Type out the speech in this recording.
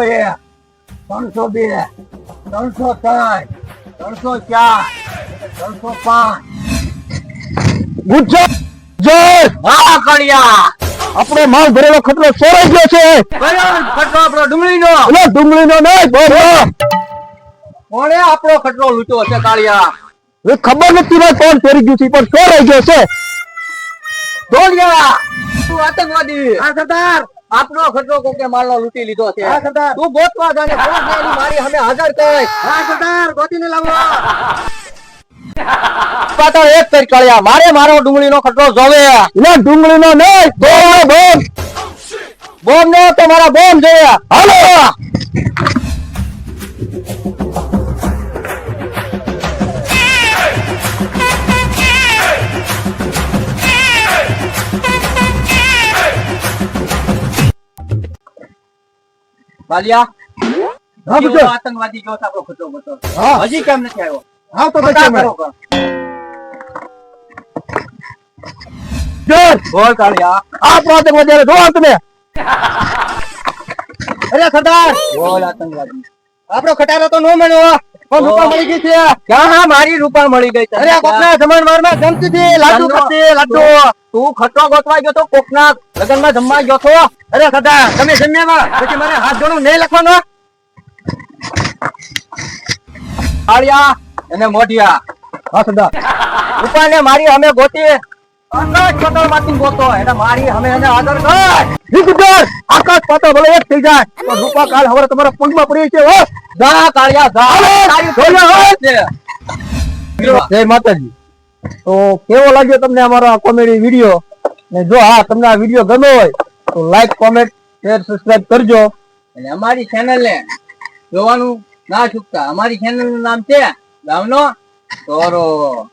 એક ત્રણસો બે ત્રણસો ત્રણ ત્રણસો ચાર ત્રણસો પાંચ. ગુજ્જર જય હા કડિયા. આપણો માલ ભરેલો ખતરો સોરાઈ ગયો છે. આપણો ડુંગળીનો. ડુંગળીનો નહીં કોણે આપણો ખટરો લૂંટ્યો છે કાળિયા? એ ખબર નથી ભાઈ કોણ ફેરી ગયું છે પણ ચોરાઈ ગયો છે. ઢોલિયા તું આતંકવાદી? આ સરદાર. આપણો ખટરો કોકે માલનો લૂંટી લીધો છે. હા સરદાર. તું ગોતવા જાને પોલીસ ને મારી અમે હાજર થઈ હા સરદાર ગોતીને લાવો. પાછળ એક કરી કળ્યા. મારે મારો ડુંગળીનો ખટરો જોવે. એટલે ડુંગળીનો નહીં બોમ બોમ બોમ નો તો મારા બોમ જોયા. હાલો! ગુજ્જર આતંકવાદી જો આપણો ખટરો ગોતો હા. હજી કેમ નથી આવ્યો? હા તો. ગુજ્જર બોલ કાળિયા આ આતંકવાદી જોવો તમે. અરે સરદાર! બોલ આતંકવાદી. આપણો ખટારો તો નો મળ્યો પણ રૂપા મળી ગઈ છે. હા હા મારી રૂપા મળી ગઈ અરે કોકના જમણમાં જમતી હતી લાડુ ખાતે લાડુ. તું ખટરો ગોતવા ગયો તો કોકના લગનમાં જમવા ગયો તો અરે સદા તમે જમ્યા પછી મારે હાથ જોડું નહીં લખવાનો. આળિયા અને મોઢિયા. હા સદા રૂપાને મારી અમે ગોતી આકાશ પટલમાંથી ગોતો એને મારી અમે એને આદર કર. ઈ આકાશ પાતાળ ભલે એક થઈ જાય પણ રૂપા કાલ હવે તમારા પગમાં પડી છે હો. જા કાળિયા જા. તારી જય માતાજી. તો કેવો લાગ્યો તમને અમારો આ કોમેડી વીડિયો? ને જો હા તમને આ વીડિયો ગમ્યો હોય તો લાઈક કોમેન્ટ શેર સબસ્ક્રાઇબ કરજો. અને અમારી ચેનલ ને જોવાનું ના ચૂકતા અમારી ચેનલનું નામ છે ગામનો તોરો.